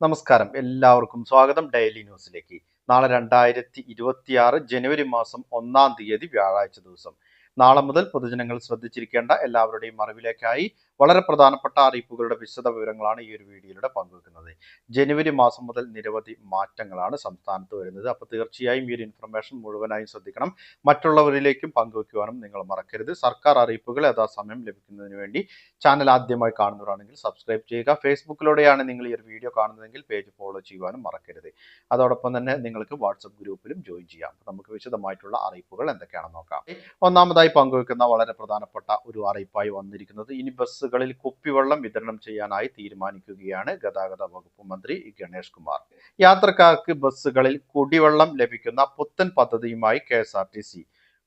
നമസ്കാരം. എല്ലാവർക്കും സ്വാഗതം. ഡെയിലി ന്യൂസിലേക്ക് നാളെ രണ്ടായിരത്തി ഇരുപത്തിയാറ് ജനുവരി മാസം ഒന്നാം തീയതി വ്യാഴാഴ്ച ദിവസം. നാളെ മുതൽ പൊതുജനങ്ങൾ ശ്രദ്ധിച്ചിരിക്കേണ്ട എല്ലാവരുടെയും അറിവിലേക്കായി വളരെ പ്രധാനപ്പെട്ട അറിയിപ്പുകളുടെ വിശദ വിവരങ്ങളാണ് ഈ ഒരു വീഡിയോയിലൂടെ പങ്കുവെക്കുന്നത്. ജനുവരി മാസം മുതൽ നിരവധി മാറ്റങ്ങളാണ് സംസ്ഥാനത്ത് വരുന്നത്. അപ്പോൾ തീർച്ചയായും ഈ ഒരു ഇൻഫർമേഷൻ മുഴുവനായും ശ്രദ്ധിക്കണം. മറ്റുള്ളവരിലേക്കും പങ്കുവെക്കുവാനും നിങ്ങൾ മറക്കരുത്. സർക്കാർ അറിയിപ്പുകൾ യഥാസമയം ലഭിക്കുന്നതിന് വേണ്ടി ചാനൽ ആദ്യമായി കാണുന്നവരാണെങ്കിൽ സബ്സ്ക്രൈബ് ചെയ്യുക. ഫേസ്ബുക്കിലൂടെയാണ് നിങ്ങൾ ഈ ഒരു വീഡിയോ കാണുന്നതെങ്കിൽ പേജ് ഫോളോ ചെയ്യുവാനും മറക്കരുത്. അതോടൊപ്പം തന്നെ നിങ്ങൾക്ക് വാട്സപ്പ് ഗ്രൂപ്പിലും ജോയിൻ ചെയ്യാം. നമുക്ക് വിശദമായിട്ടുള്ള അറിയിപ്പുകൾ എന്തൊക്കെയാണെന്ന് നോക്കാം. ഒന്നാമതായി പങ്കുവെക്കുന്ന വളരെ പ്രധാനപ്പെട്ട ഒരു അറിയിപ്പായി വന്നിരിക്കുന്നത് ഇനി ബസ്സുകളിൽ കുപ്പിവെള്ളം വിതരണം ചെയ്യാനായി തീരുമാനിക്കുകയാണ് ഗതാഗത വകുപ്പ് മന്ത്രി ഗണേഷ് കുമാർ. യാത്രക്കാർക്ക് ബസ്സുകളിൽ കുടിവെള്ളം ലഭിക്കുന്ന പുത്തൻ പദ്ധതിയുമായി K S R T C.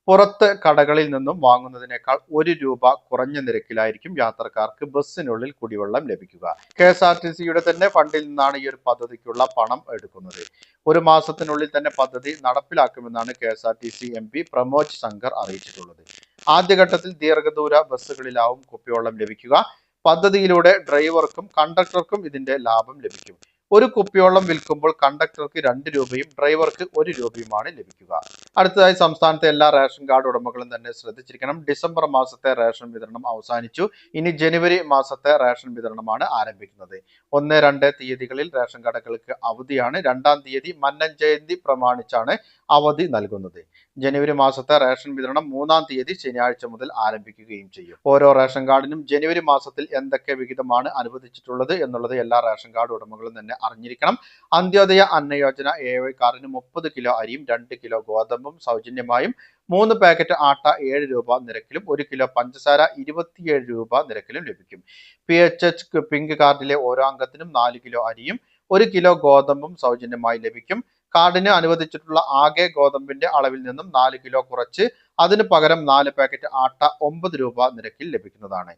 പുറത്ത് കടകളിൽ നിന്നും വാങ്ങുന്നതിനേക്കാൾ ഒരു രൂപ കുറഞ്ഞ നിരക്കിലായിരിക്കും യാത്രക്കാർക്ക് ബസ്സിനുള്ളിൽ കുടിവെള്ളം ലഭിക്കുക. കെ എസ് ആർ ടി സിയുടെ തന്നെ ഫണ്ടിൽ നിന്നാണ് ഈ ഒരു പദ്ധതിക്കുള്ള പണം എടുക്കുന്നത്. ഒരു മാസത്തിനുള്ളിൽ തന്നെ പദ്ധതി നടപ്പിലാക്കുമെന്നാണ് K S R T C M P Pramod Shankar അറിയിച്ചിട്ടുള്ളത്. ആദ്യഘട്ടത്തിൽ ദീർഘദൂര ബസ്സുകളിലാവും കുപ്പിവെള്ളം ലഭിക്കുക. പദ്ധതിയിലൂടെ ഡ്രൈവർക്കും കണ്ടക്ടർക്കും ഇതിന്റെ ലാഭം ലഭിക്കും. ഒരു കുപ്പിവെള്ളം വിൽക്കുമ്പോൾ കണ്ടക്ടർക്ക് രണ്ട് രൂപയും ഡ്രൈവർക്ക് ഒരു രൂപയുമാണ് ലഭിക്കുക. അടുത്തതായി സംസ്ഥാനത്തെ എല്ലാ റേഷൻ കാർഡ് ഉടമകളും തന്നെ ശ്രദ്ധിച്ചിരിക്കണം. ഡിസംബർ മാസത്തെ റേഷൻ വിതരണം അവസാനിച്ചു. ഇനി ജനുവരി മാസത്തെ റേഷൻ വിതരണമാണ് ആരംഭിക്കുന്നത്. ഒന്ന് രണ്ട് തീയതികളിൽ റേഷൻ കടകൾക്ക് അവധിയാണ്. രണ്ടാം തീയതി മന്നൻ ജയന്തി പ്രമാണിച്ചാണ് അവധി നൽകുന്നത്. ജനുവരി മാസത്തെ റേഷൻ വിതരണം മൂന്നാം തീയതി ശനിയാഴ്ച മുതൽ ആരംഭിക്കുകയും ചെയ്യും. ഓരോ റേഷൻ കാർഡിനും ജനുവരി മാസത്തിൽ എന്തൊക്കെ വിഹിതമാണ് അനുവദിച്ചിട്ടുള്ളത് എന്നുള്ളത് എല്ലാ റേഷൻ കാർഡ് ഉടമകളും തന്നെ അറിഞ്ഞിരിക്കണം. അന്ത്യോദയ അന്ന യോജന എ കാർഡിന് മുപ്പത് കിലോ അരിയും രണ്ട് കിലോ ഗോതമ്പും സൗജന്യമായും മൂന്ന് പാക്കറ്റ് ആട്ട ഏഴ് രൂപ നിരക്കിലും ഒരു കിലോ പഞ്ചസാര ഇരുപത്തിയേഴ് രൂപ നിരക്കിലും ലഭിക്കും. പി എച്ച് എച്ച് പിങ്ക് കാർഡിലെ ഓരോ അംഗത്തിനും നാല് കിലോ അരിയും ഒരു കിലോ ഗോതമ്പും സൗജന്യമായി ലഭിക്കും. കാർഡിന് അനുവദിച്ചിട്ടുള്ള ആകെ ഗോതമ്പിന്റെ അളവിൽ നിന്നും നാല് കിലോ കുറച്ച് അതിന് പകരം നാല് പാക്കറ്റ് ആട്ട ഒമ്പത് രൂപ നിരക്കിൽ ലഭിക്കുന്നതാണ്.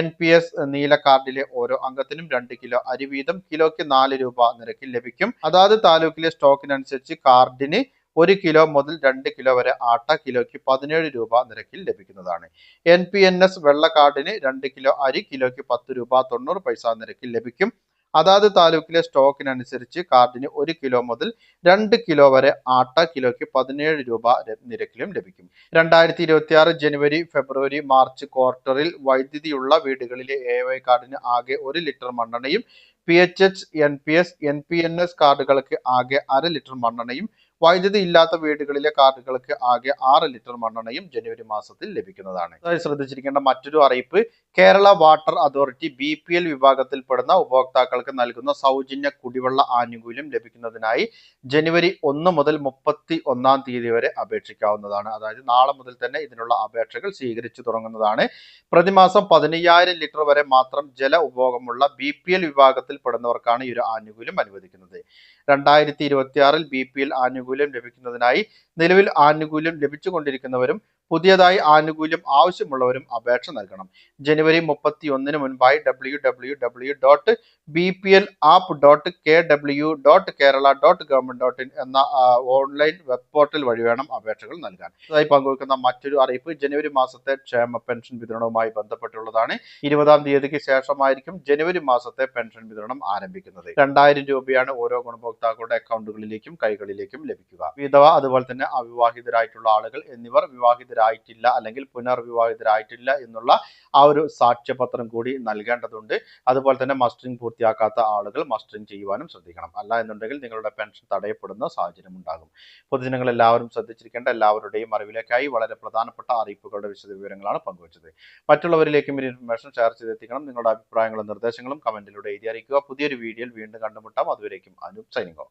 എൻ പി എസ് നീല കാർഡിലെ ഓരോ അംഗത്തിനും രണ്ട് കിലോ അരി വീതം കിലോയ്ക്ക് നാല് രൂപ നിരക്കിൽ ലഭിക്കും. അതാത് താലൂക്കിലെ സ്റ്റോക്കിനനുസരിച്ച് കാർഡിന് ഒരു കിലോ മുതൽ രണ്ട് കിലോ വരെ ആട്ട കിലോയ്ക്ക് പതിനേഴ് രൂപ നിരക്കിൽ ലഭിക്കുന്നതാണ്. എൻ പി എൻ എസ് വെള്ള കാർഡിന് രണ്ട് കിലോ അരി കിലോയ്ക്ക് പത്ത് രൂപ തൊണ്ണൂറ് പൈസ നിരക്കിൽ ലഭിക്കും. അതാത് താലൂക്കിലെ സ്റ്റോക്കിനനുസരിച്ച് കാർഡിന് ഒരു കിലോ മുതൽ രണ്ട് കിലോ വരെ ആട്ട കിലോയ്ക്ക് പതിനേഴ് രൂപ നിരക്കിലും ലഭിക്കും. രണ്ടായിരത്തി ഇരുപത്തി ആറ് ജനുവരി ഫെബ്രുവരി മാർച്ച് ക്വാർട്ടറിൽ വൈദ്യുതിയുള്ള വീടുകളിലെ എ വൈ കാർഡിന് ആകെ ഒരു litre മണ്ണെണ്ണയും P H H N P S N P N S കാർഡുകൾക്ക് ആകെ അര ലിറ്റർ മണ്ണെണ്ണയും വൈദ്യുതി ഇല്ലാത്ത വീടുകളിലെ കാർഡുകൾക്ക് ആകെ ആറ് ലിറ്റർ മണ്ണെണ്ണയും ജനുവരി മാസത്തിൽ ലഭിക്കുന്നതാണ്. ശ്രദ്ധിച്ചിരിക്കേണ്ട മറ്റൊരു അറിയിപ്പ് Kerala water authority B P L വിഭാഗത്തിൽപ്പെടുന്ന ഉപഭോക്താക്കൾക്ക് നൽകുന്ന സൗജന്യ കുടിവെള്ള ആനുകൂല്യം ലഭിക്കുന്നതിനായി ജനുവരി ഒന്ന് മുതൽ മുപ്പത്തി ഒന്നാം തീയതി വരെ അപേക്ഷിക്കാവുന്നതാണ്. അതായത് നാളെ മുതൽ തന്നെ ഇതിനുള്ള അപേക്ഷകൾ സ്വീകരിച്ചു തുടങ്ങുന്നതാണ്. പ്രതിമാസം പതിനയ്യായിരം ലിറ്റർ വരെ മാത്രം ജല ഉപഭോഗമുള്ള ബി പി എൽ വിഭാഗത്തിൽപ്പെടുന്നവർക്കാണ് ഈ ഒരു ആനുകൂല്യം അനുവദിക്കുന്നത്. രണ്ടായിരത്തി ഇരുപത്തിയാറിൽ ബി പി എൽ ആനുകൂല്യം ലഭിക്കുന്നതിനായി നിലവിൽ ആനുകൂല്യം ലഭിച്ചുകൊണ്ടിരിക്കുന്നവരും പുതിയതായി ആനുകൂല്യം ആവശ്യമുള്ളവരും അപേക്ഷ നൽകണം. ജനുവരി മുപ്പത്തി ഒന്നിന് മുൻപായി W W W dot B P L app dot K W dot Kerala dot government dot in എന്ന ഓൺലൈൻ വെബ് പോർട്ടൽ വഴി വേണം അപേക്ഷകൾ നൽകാൻ. ഇതായി പങ്കുവെക്കുന്ന മറ്റൊരു അറിയിപ്പ് ജനുവരി മാസത്തെ ക്ഷേമ പെൻഷൻ വിതരണവുമായി ബന്ധപ്പെട്ടുള്ളതാണ്. ഇരുപതാം തീയതിക്ക് ശേഷമായിരിക്കും ജനുവരി മാസത്തെ പെൻഷൻ വിതരണം ആരംഭിക്കുന്നത്. രണ്ടായിരം രൂപയാണ് ഓരോ ഗുണഭോക്താക്കളുടെ അക്കൗണ്ടുകളിലേക്കും കൈകളിലേക്കും ലഭിക്കുക. വിധവ അതുപോലെ തന്നെ അവിവാഹിതരായിട്ടുള്ള ആളുകൾ എന്നിവർ വിവാഹിതരായിട്ടില്ല അല്ലെങ്കിൽ പുനർവിവാഹിതരായിട്ടില്ല എന്നുള്ള ആ ഒരു സാക്ഷ്യപത്രം കൂടി നൽകേണ്ടതുണ്ട്. അതുപോലെ തന്നെ മസ്റ്ററിംഗ് പൂർത്തിയാക്കാത്ത ആളുകൾ മസ്റ്ററിംഗ് ചെയ്യുവാനും ശ്രദ്ധിക്കണം. അല്ല എന്നുണ്ടെങ്കിൽ നിങ്ങളുടെ പെൻഷൻ തടയപ്പെടുന്ന സാഹചര്യം ഉണ്ടാകും. പൊതുജനങ്ങൾ എല്ലാവരും ശ്രദ്ധിച്ചിരിക്കേണ്ട എല്ലാവരുടെയും അറിവിലേക്കായി വളരെ പ്രധാനപ്പെട്ട അറിയിപ്പുകളുടെ വിശദവിവരങ്ങളാണ് പങ്കുവച്ചത്. മറ്റുള്ളവരിലേക്കും ഈ ഇൻഫർമേഷൻ ഷെയർ ചെയ്തെത്തിക്കണം. നിങ്ങളുടെ അഭിപ്രായങ്ങളും നിർദ്ദേശങ്ങളും കമന്റിലൂടെ എഴുതി അറിയിക്കുക. പുതിയൊരു വീഡിയോയിൽ വീണ്ടും കണ്ടുമുട്ടാം. അതുവരേക്കും അനുപ് സൈനിങ്ങോ